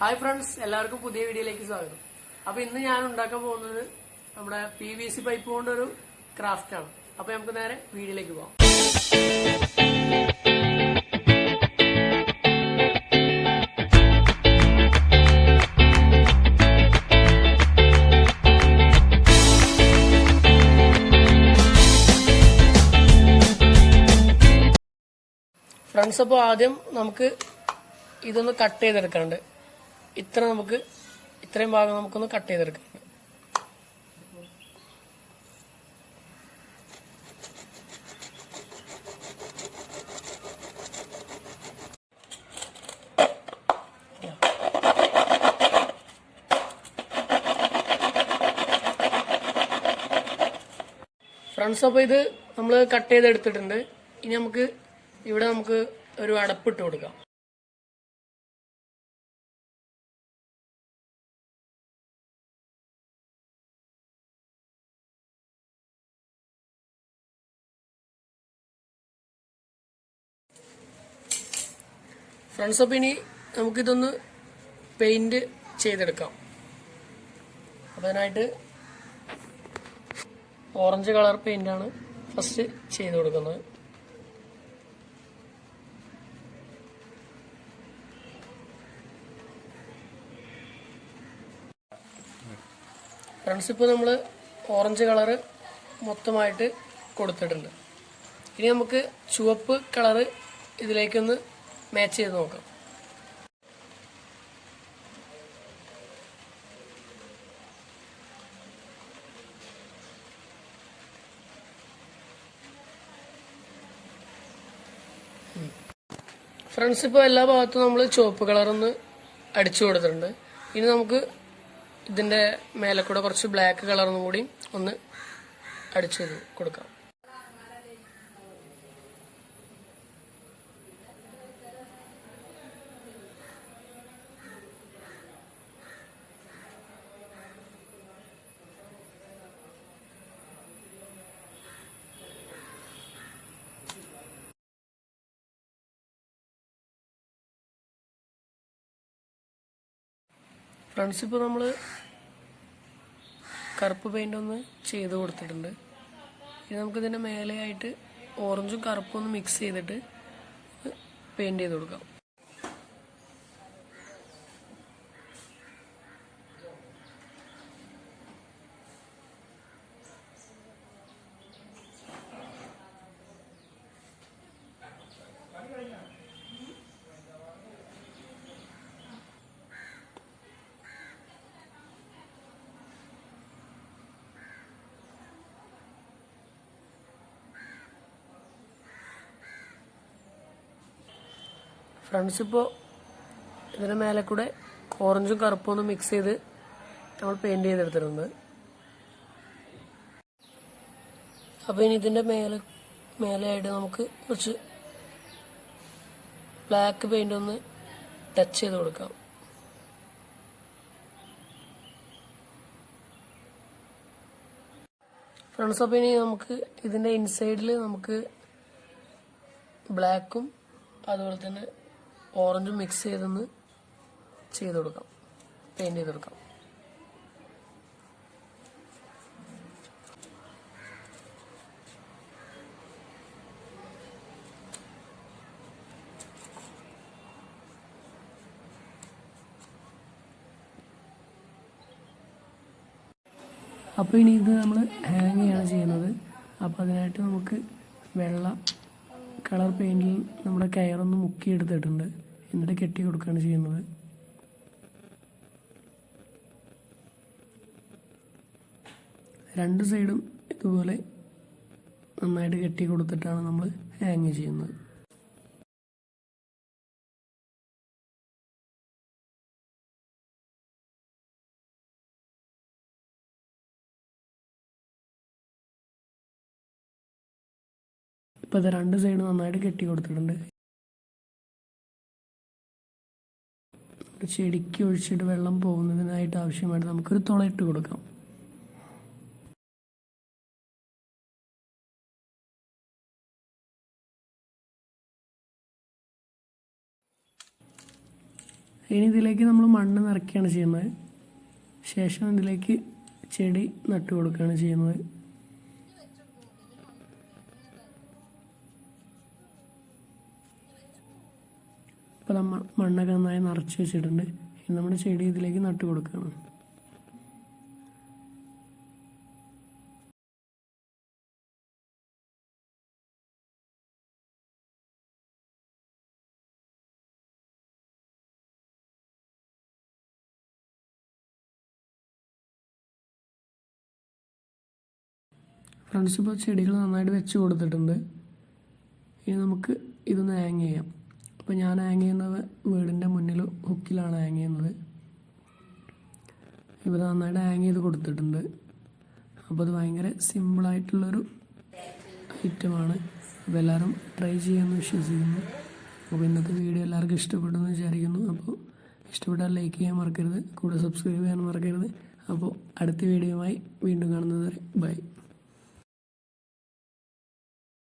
Hi friends എല്ലാവർക്കും പുതിയ വീഡിയോയിലേക്ക് സ്വാഗതം. അപ്പൊ ഇന്ന് ഞാൻ ഉണ്ടാക്കാൻ പോകുന്നത് നമ്മുടെ പി വി സി പൈപ്പ് കൊണ്ടൊരു ക്രാഫ്റ്റ് ആണ്. അപ്പൊ നമുക്ക് നേരെ വീഡിയോയിലേക്ക് പോകാം ഫ്രണ്ട്സ് അപ്പോൾ ആദ്യം നമുക്ക് ഇതൊന്ന് കട്ട് ചെയ്തെടുക്കാണ്ട് ഇത്ര നമുക്ക് ഇത്രയും ഭാഗം നമുക്കൊന്ന് കട്ട് ചെയ്തെടുക്കാം. ഫ്രണ്ട്സ് അപ്പോൾ ഇത് നമ്മൾ കട്ട് ചെയ്തെടുത്തിട്ടുണ്ട്. ഇനി നമുക്ക് ഇവിടെ നമുക്ക് ഒരു അടപ്പിട്ട് കൊടുക്കാം. ഫ്രണ്ട്സ് അപ്പം ഇനി നമുക്കിതൊന്ന് പെയിന്റ് ചെയ്തെടുക്കാം. അപ്പം അതിനായിട്ട് ഓറഞ്ച് കളർ പെയിന്റ് ആണ് ഫസ്റ്റ് ചെയ്ത് കൊടുക്കുന്നത്. ഫ്രണ്ട്സ് ഇപ്പോൾ നമ്മൾ ഓറഞ്ച് കളറ് മൊത്തമായിട്ട് കൊടുത്തിട്ടുണ്ട്. ഇനി നമുക്ക് ചുവപ്പ് കളറ് ഇതിലേക്കൊന്ന് മാച്ച് ചെയ്ത് നോക്കാം. ഫ്രണ്ട്സ് ഇപ്പോൾ എല്ലാ ഭാഗത്തും നമ്മൾ ചുവപ്പ് കളറൊന്ന് അടിച്ചു കൊടുത്തിട്ടുണ്ട്. ഇനി നമുക്ക് ഇതിന്റെ മേലെ കൂടെ കുറച്ച് ബ്ലാക്ക് കളറും കൂടി ഒന്ന് അടിച്ചു കൊടുക്കാം. ഫ്രണ്ട്സ് ഇപ്പോൾ നമ്മൾ കറുപ്പ് പെയിന്റ് ഒന്ന് ചെയ്ത് കൊടുത്തിട്ടുണ്ട്. ഇനി നമുക്കിതിന്റെ മേലെയായിട്ട് ഓറഞ്ചും കറുപ്പും ഒന്ന് മിക്സ് ചെയ്തിട്ട് പെയിന്റ് ചെയ്ത് കൊടുക്കാം. ഫ്രണ്ട്സ് ഇപ്പോൾ ഇതിന് മേലെ കൂടെ ഓറഞ്ചും കറുപ്പും ഒന്ന് മിക്സ് ചെയ്ത് നമ്മൾ പെയിന്റ് ചെയ്തെടുത്തിട്ടുണ്ട്. അപ്പോൾ ഇനി ഇതിന്റെ മേലെ മേലെയായിട്ട് നമുക്ക് കുറച്ച് ബ്ലാക്ക് പെയിന്റ് ഒന്ന് ടച്ച് ചെയ്ത് കൊടുക്കാം. ഫ്രണ്ട്സ് അപ്പോൾ ഇനി നമുക്ക് ഇതിന്റെ ഇൻസൈഡിൽ നമുക്ക് ബ്ലാക്കും അതുപോലെ തന്നെ ഓറഞ്ചും മിക്സ് ചെയ്തൊന്ന് ചെയ്ത് കൊടുക്കാം. പെയിന്റ് ചെയ്ത് കൊടുക്കാം. അപ്പോൾ ഇനി ഇത് നമ്മൾ ഹാങ് ചെയ്യാണ് ചെയ്യുന്നത്. അപ്പോൾ അതിനായിട്ട് നമുക്ക് വെള്ള കളർ പെയിന്റിൽ നമ്മുടെ കയറൊന്ന് മുക്കിയെടുത്തിട്ടുണ്ട്. എന്നിട്ട് കെട്ടി കൊടുക്കുകയാണ് ചെയ്യുന്നത്. രണ്ട് സൈഡും ഇതുപോലെ നന്നായിട്ട് കെട്ടി കൊടുത്തിട്ടാണ് നമ്മൾ ഹാങ് ചെയ്യുന്നത്. ഇപ്പോൾ അത് രണ്ട് സൈഡ് നന്നായിട്ട് കെട്ടി കൊടുത്തിട്ടുണ്ട്. ചെടിക്ക് ഒഴിച്ചിട്ട് വെള്ളം പോകുന്നതിനായിട്ട് ആവശ്യമായിട്ട് നമുക്കൊരു തുളയിട്ട് കൊടുക്കാം. ഇനി ഇതിലേക്ക് നമ്മൾ മണ്ണ് നിറയ്ക്കുകയാണ് ചെയ്യുന്നത്. ശേഷം ഇതിലേക്ക് ചെടി നട്ടു കൊടുക്കുകയാണ് ചെയ്യുന്നത്. ഇപ്പോൾ നമ്മൾ മണ്ണൊക്കെ നന്നായി നിറച്ച് വെച്ചിട്ടുണ്ട്. ഇനി നമ്മുടെ ചെടി ഇതിലേക്ക് നട്ടു കൊടുക്കുകയാണ്. ഫ്രണ്ട്സ് ഇപ്പോൾ ചെടികൾ നന്നായിട്ട് വെച്ച് കൊടുത്തിട്ടുണ്ട്. ഇനി നമുക്ക് ഇതൊന്ന് ഹാങ് ചെയ്യാം. അപ്പോൾ ഞാൻ ഹാങ് ചെയ്യുന്നത് വീടിന്റെ മുന്നിൽ ഹുക്കിലാണ് ഹാങ് ചെയ്യുന്നത്. ഇവർ നന്നായിട്ട് ഹാങ് ചെയ്ത് കൊടുത്തിട്ടുണ്ട്. അപ്പോൾ അത് ഭയങ്കര സിമ്പിളായിട്ടുള്ളൊരു ഐറ്റമാണ് അപ്പോൾ എല്ലാവരും ട്രൈ ചെയ്യാമെന്ന് വിശ്വസിക്കുന്നു. അപ്പോൾ ഇന്നത്തെ വീഡിയോ എല്ലാവർക്കും ഇഷ്ടപ്പെടുമെന്ന് വിചാരിക്കുന്നു. അപ്പോൾ ഇഷ്ടപ്പെട്ടാൽ ലൈക്ക് ചെയ്യാൻ മറക്കരുത്. കൂടെ സബ്സ്ക്രൈബ് ചെയ്യാൻ മറക്കരുത്. അപ്പോൾ അടുത്ത വീഡിയോയുമായി വീണ്ടും കാണുന്നത് വരെ ബൈ